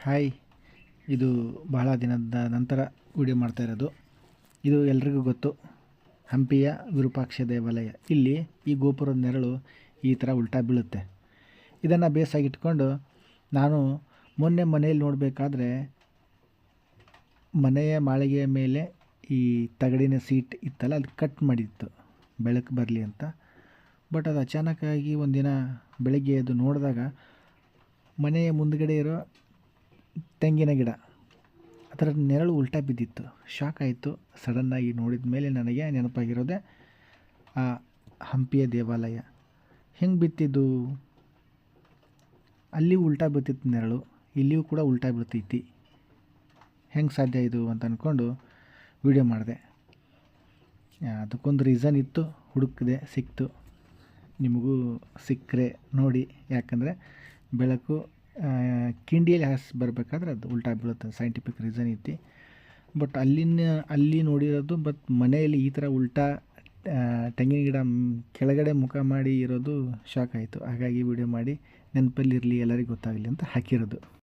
Hi. ಇದು ಬಹಳ ದಿನದ ನಂತರ ವಿಡಿಯೋ ಮಾಡ್ತಾ ಇರೋದು. ಇದು ಎಲ್ರಿಗೂ ಗೊತ್ತು. ಹಂಪಿಯ ವಿರೂಪಾಕ್ಷ ದೇವಾಲಯ. ಇಲ್ಲಿ ಈ ಗೋಪುರದ ನೆರಳು ಈ ಥರ ಉಲ್ಟಾ ಬೀಳುತ್ತೆ. ಇದನ್ನು ಬೇಸಾಗಿಟ್ಕೊಂಡು ನಾನು ಮೊನ್ನೆ ಮನೆಯಲ್ಲಿ ನೋಡಬೇಕಾದ್ರೆ ಮನೆಯ ಮಾಳಿಗೆಯ ಮೇಲೆ ಈ ತಗಡಿನ ಸೀಟ್ ಇತ್ತಲ್ಲ, ಅದು ಕಟ್ ಮಾಡಿತ್ತು. ಬೆಳಕು ಬರಲಿ ಅಂತ. ಬಟ್ ಅದು ಅಚಾನಕ್ಕಾಗಿ ಒಂದಿನ ಬೆಳಗ್ಗೆ ಅದು ನೋಡಿದಾಗ ಮನೆಯ ಮುಂದುಗಡೆ ಇರೋ ತೆಂಗಿನ ಗಿಡ. ಅದರ ನೆರಳು ಉಲ್ಟಾ ಬಿದ್ದಿತ್ತು. ಶಾಕ್ ಆಯಿತು. ಸಡನ್ನಾಗಿ ನೋಡಿದ ಮೇಲೆ ನನಗೆ ನೆನಪಾಗಿರೋದೆ ಆ ಹಂಪಿಯ ದೇವಾಲಯ. ಹೆಂಗೆ ಬಿತ್ತಿದ್ದು? ಅಲ್ಲಿ ಉಲ್ಟಾ ಬಿತ್ತಿತ್ತು ನೆರಳು, ಇಲ್ಲಿಯೂ ಕೂಡ ಉಲ್ಟಾ ಬಿಡ್ತೈತಿ. ಹೆಂಗೆ ಸಾಧ್ಯ ಇದು ಅಂತ ಅಂದ್ಕೊಂಡು ವಿಡಿಯೋ ಮಾಡಿದೆ. ಅದಕ್ಕೊಂದು ರೀಸನ್ ಇತ್ತು, ಹುಡುಕಿದೆ ಸಿಕ್ತು. ನಿಮಗೂ ಸಿಕ್ಕರೆ ನೋಡಿ. ಯಾಕಂದರೆ ಬೆಳಕು ಕಿಂಡಿಯಲ್ಲಿ ಹಾಸ್ ಬರಬೇಕಾದ್ರೆ ಅದು ಉಲ್ಟಾ ಬೀಳುತ್ತೆ ಸೈಂಟಿಫಿಕ್ ರೀಸನ್ ಐತಿ. ಬಟ್ ಅಲ್ಲಿನ, ಅಲ್ಲಿ ನೋಡಿರೋದು ಬಟ್ ಮನೆಯಲ್ಲಿ ಈ ಥರ ಉಲ್ಟಾ ತೆಂಗಿನ ಗಿಡ ಕೆಳಗಡೆ ಮುಖ ಮಾಡಿ ಇರೋದು ಶಾಕ್ ಆಯಿತು. ಹಾಗಾಗಿ ವಿಡಿಯೋ ಮಾಡಿ ನೆನಪಲ್ಲಿರಲಿ ಎಲ್ಲರಿಗೂ ಗೊತ್ತಾಗಲಿ ಅಂತ ಹಾಕಿರೋದು.